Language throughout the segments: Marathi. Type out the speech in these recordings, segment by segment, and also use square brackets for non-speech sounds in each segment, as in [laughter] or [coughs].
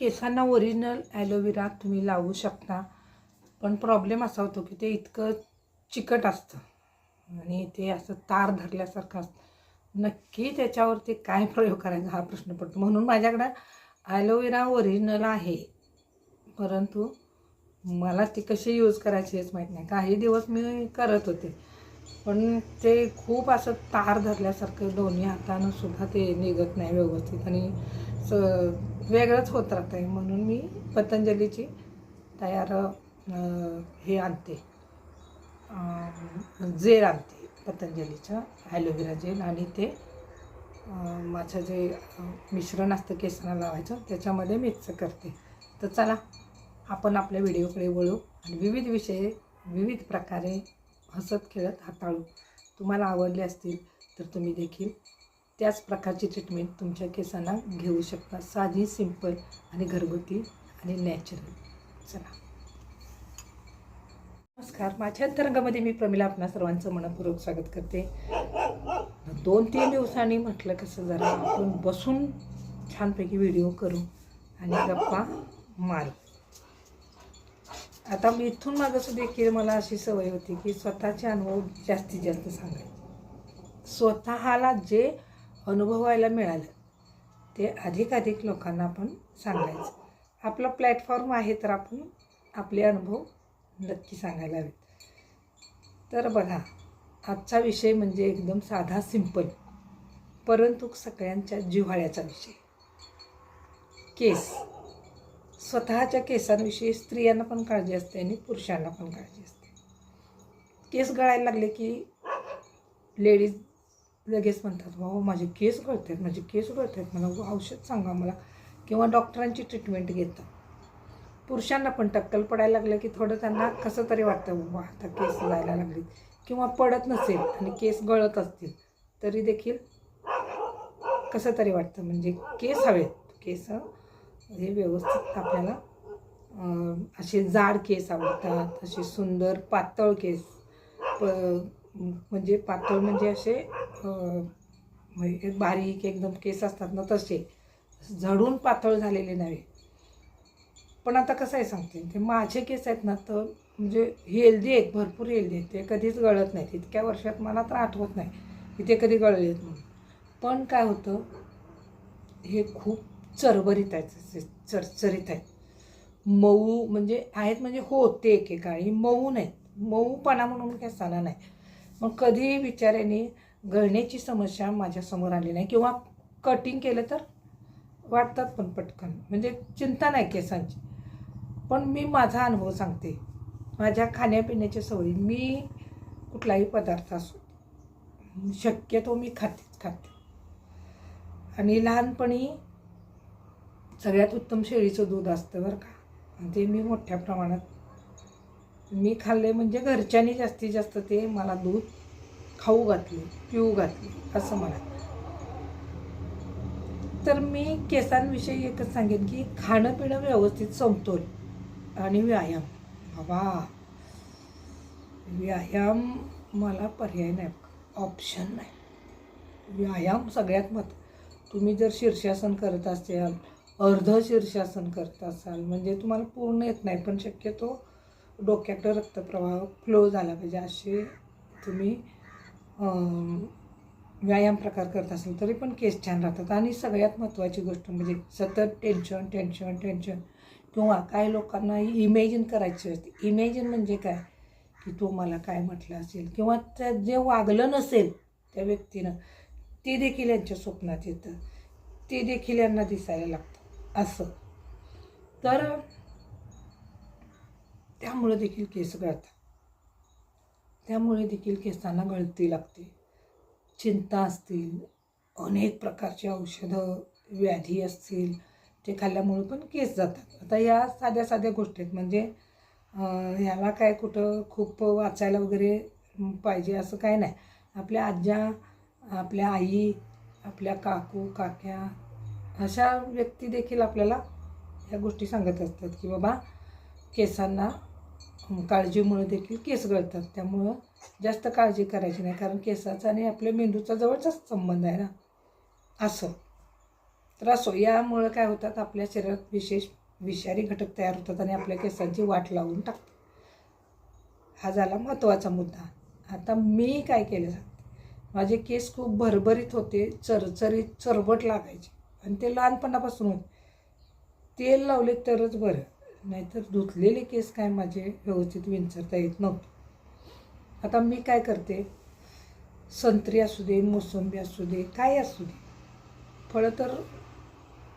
केसांना ओरिजिनल ॲलोवेरा तुम्ही लावू शकता. पण प्रॉब्लेम असा होतो की ते इतकं चिकट असतं. आणि ते असं तार धरल्यासारखं असतं. नक्की त्याच्यावरती काय प्रयोग करायचा हा प्रश्न पडतो. म्हणून माझ्याकडं ॲलोवेरा ओरिजिनल आहे. परंतु मला ती कशी यूज करायची हेच माहीत नाही. काही दिवस मी करत होते. पण ते खूप असं तार धरल्यासारखं दोन्ही हातानं सुद्धा ते निघत नाही व्यवस्थित. आणि स वेगळंच होत राहतं आहे म्हणून मी पतंजलीची तयार हे आणते. जेल आणते पतंजलीचं ॲलोवेरा जेल आणि ते माझं जे मिश्रण असतं केसांना लावायचं त्याच्यामध्ये मिक्स करते. तर चला आपण आपल्या व्हिडिओकडे वळू आणि विविध विषय विविध प्रकारे हसत खेळत हाताळू. तुम्हाला आवडले असतील तर तुम्ही देखील त्याच प्रकारची ट्रीटमेंट तुमच्या केसांना घेऊ शकता. साधी सिंपल आणि घरगुती आणि नॅचरल चला. नमस्कार. माझ्या अंतरंगामध्ये मी प्रमिला आपणा सर्वांचं मनपूर्वक स्वागत करते. दोन तीन दिवसांनी म्हटलं कसं जरा आपण बसून छानपैकी व्हिडिओ करू आणि गप्पा मारू. आता मी इथून माझं सुद्धा देखील मला अशी सवय होती की स्वतःचे अनुभव जास्तीत जास्त सांगायचे. स्वतःला जे अनुभवायला मिळालं. ते अधिकाधिक लोकांना आपण सांगायचं. आपला प्लॅटफॉर्म आहे तर आपण आपले अनुभव नक्की सांगायला हवेत तर बघा आजचा विषय म्हणजे एकदम साधा सिंपल परंतु सगळ्यांच्या जिव्हाळ्याचा विषय. केस. स्वतःच्या केसांविषयी स्त्रियांना पण काळजी असते आणि पुरुषांना पण काळजी असते. केस गळायला लागले की लेडीज लगेच म्हणतात भाऊ माझे केस गळत आहेत माझे केस गळत आहेत मला औषध सांगा मला. किंवा डॉक्टरांची ट्रीटमेंट घेतात. पुरुषांना पण टक्कल पडायला लागलं की थोडं त्यांना कसं तरी वाटतं वा आता केस जायला लागले किंवा पडत नसेल आणि केस गळत असतील तरी देखील कसं तरी वाटतं? म्हणजे केस हवेत. केस हे व्यवस्थित आपल्याला असे जाड केस आवडतात असे सुंदर पातळ केस प म्हणजे पातळ म्हणजे असे म्हणजे बारीक एकदम केस असतात ना तसे. झडून पातळ झालेले नव्हे. पण आता कसं आहे सांगते ते माझे केस आहेत ना तर म्हणजे हेल्दी आहेत भरपूर हेल्दी आहेत. ते कधीच गळत नाहीत. इतक्या वर्षात मला तर आठवत नाही की ते कधी गळलेत म्हणून. पण काय होतं हे खूप चरबरीत आहेत चरचरीत आहेत. मऊ म्हणजे आहेत म्हणजे होते एकेकाळी मऊ नाहीत. मऊपणा म्हणून काही सणा नाही. मग कधी बिचाऱ्याने गळण्याची समस्या माझ्यासमोर आली नाही किंवा कटिंग केलं तर वाटतात पण पटकन. म्हणजे चिंता नाही केसांची. पण मी माझा अनुभव सांगते. माझ्या खाण्यापिण्याच्या सवयी मी कुठलाही पदार्थ असो शक्यतो मी खातेच खाते. आणि लहानपणी सगळ्यात उत्तम शेळीचं दूध असतं बरं का. ते मी मोठ्या प्रमाणात मी खाल्ले म्हणजे घरच्यांनी जास्तीत जास्त ते मला दूध खाऊ घातले पिऊ घातली असं मला. तर मी केसांविषयी एकच सांगेन की खाणं पिणं व्यवस्थित समतोल आणि व्यायाम. बाबा व्यायाम मला पर्याय नाही. ऑप्शन नाही. व्यायाम सगळ्यात मत तुम्ही जर शीर्षासन करत असाल अर्ध शीर्षासन करत असाल म्हणजे तुम्हाला पूर्ण येत नाही पण शक्यतो डोक्याकडं रक्तप्रवाह फ्लो झाला पाहिजे असे तुम्ही व्यायाम प्रकार करत असाल तरी पण केस छान राहतात. आणि सगळ्यात महत्त्वाची गोष्ट म्हणजे सतत टेन्शन टेन्शन टेन्शन किंवा काही लोकांना इमेजिन करायची असते. इमेजिन म्हणजे काय? की तो मला काय म्हटलं असेल? किंवा त्या जे वागलं नसेल त्या व्यक्तीनं ते देखील यांच्या स्वप्नात येतं. ते देखील यांना दिसायला लागतं. असं. तर त्यामुळे देखील केस गळतात. त्यामुळे देखील केसांना गळती लागते. चिंता असतील अनेक प्रकारची औषधं व्याधी असतील ते खाल्ल्यामुळे पण केस जातात. आता या साध्या साध्या गोष्टी आहेत. म्हणजे ह्याला काय कुठं खूप वाचायला वगैरे पाहिजे असं काय नाही. आपल्या आज्या आपल्या आई आपल्या काकू काक्या अशा व्यक्ती देखील आपल्याला ह्या गोष्टी सांगत असतात की बाबा केसांना काळजीमुळे देखील केस गळतात. त्यामुळं जास्त काळजी करायची नाही. कारण केसाचा आणि आपल्या मेंदूचा जवळचाच संबंध आहे ना. असं. तर असो यामुळं काय होतात आपल्या शरीरात विशेष विषारी घटक तयार होतात आणि आपल्या केसांची वाट लावून टाकतात. हा झाला महत्त्वाचा मुद्दा. आता मी काय केलं सांगते? माझे केस खूप भरभरीत होते चरचरीत चरबट लागायचे. आणि ते लहानपणापासून होते. तेल लावले तरच बरं. नाहीतर धुतलेले केस काय माझे व्यवस्थित विंचरता येत नव्हते. आता मी काय करते? संत्री असू दे मोसंबी असू दे काय असू दे. फळं तर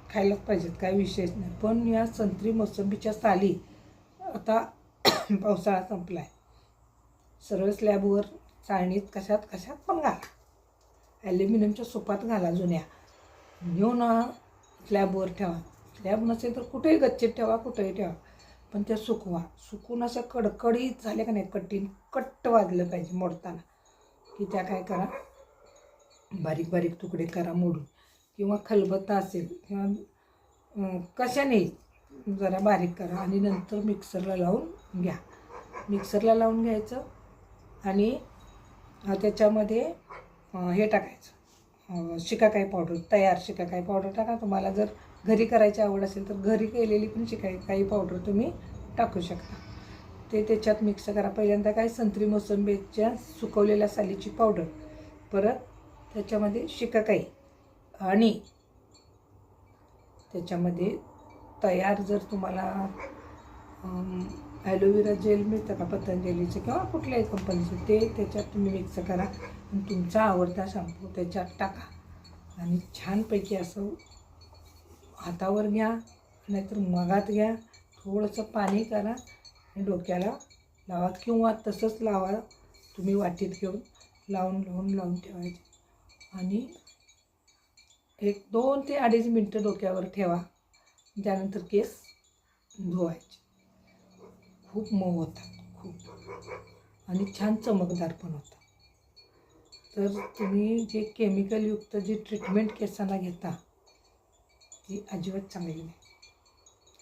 खायलाच पाहिजेत काय विशेष नाही. पण या संत्री मोसंबीच्या साली आता [coughs] पावसाळा संपला आहे सरळ स्लॅबवर चाळणीत कशात कशात पण घाला. ॲल्युमिनियमच्या सुपात घाला जुन्या. घेऊन स्लॅबवर ठेवा. स्लॅब नसेल तर कुठेही गच्चीत ठेवा कुठेही ठेवा. पण त्या सुकवा. सुकून अशा कडकडीत झाल्या का नाही कठीण कट्ट वाजलं पाहिजे मोडताना. की त्या काय करा. बारीक बारीक तुकडे करा मोडून. किंवा खलबत्ता असेल किंवा कशाने जरा बारीक करा आणि नंतर मिक्सरला लावून घ्या. मिक्सरला लावून घ्यायचं आणि त्याच्यामध्ये हे टाकायचं. शिकाकाई पावडर. तयार शिकाकाई पावडर टाका. तुम्हाला जर घरी करायची आवड असेल तर घरी केलेली पण शिकाकाई पावडर तुम्ही टाकू शकता. ते त्याच्यात मिक्स करा. पहिल्यांदा काय संत्री मोसंबीच्या सुकवलेल्या सालीची पावडर परत त्याच्यामध्ये शिकाकाई आणि त्याच्यामध्ये तयार जर तुम्हाला ॲलोवेरा जेल मिळतं का? पतंजलीचं किंवा कुठल्याही कंपनीचं ते त्याच्यात तुम्ही मिक्स करा. आणि तुमचा आवडता शॅम्पू त्याच्यात टाका. आणि छानपैकी असं हातावर घ्या नाहीतर मगात घ्या. थोडंसं पाणी करा आणि डोक्याला लावा किंवा तसंच लावा. तुम्ही वाटीत घेऊन लावून लावून लावून ठेवायचे. आणि एक दोन ते अडीच मिनटं डोक्यावर ठेवा. त्यानंतर केस धुवायचे. खूप मऊ होतात खूप. आणि छान चमकदार पण होतात. तर तुम्ही जे केमिकलयुक्त जी ट्रीटमेंट केसांना घेता ती अजिबात चांगली नाही.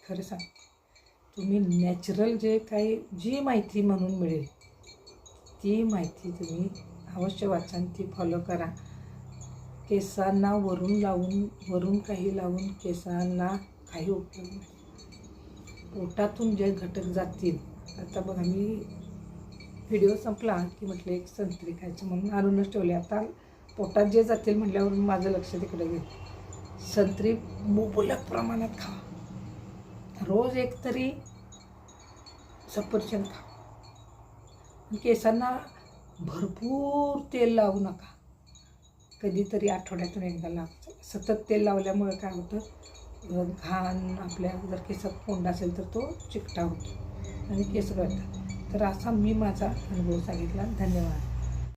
खरं सांग तुम्ही नॅचरल जे काही जी माहिती म्हणून मिळेल ती माहिती तुम्ही अवश्य वाचन ती फॉलो करा. केसांना वरून लावून वरून काही लावून केसांना काही उपयोग नाही. पोटातून जे घटक जातील आता बघा मी व्हिडिओ संपला की म्हटलं एक संत्री खायचं म्हणून आणूनच ठेवले. आता पोटात जे जातील म्हटल्यावर माझं लक्ष तिकडे गेलं. संत्री मुबलक प्रमाणात खा. रोज एक तरी सफरचंद खा. केसांना भरपूर तेल लावू नका. कधीतरी आठवड्यातून एकदा लाव सतत तेल लावल्यामुळे काय होतं? घाण आपल्या जर केसात कोंडा असेल तर तो चिकटा होतो आणि केस गळतात. तर असा मी माझा अनुभव सांगितला. धन्यवाद.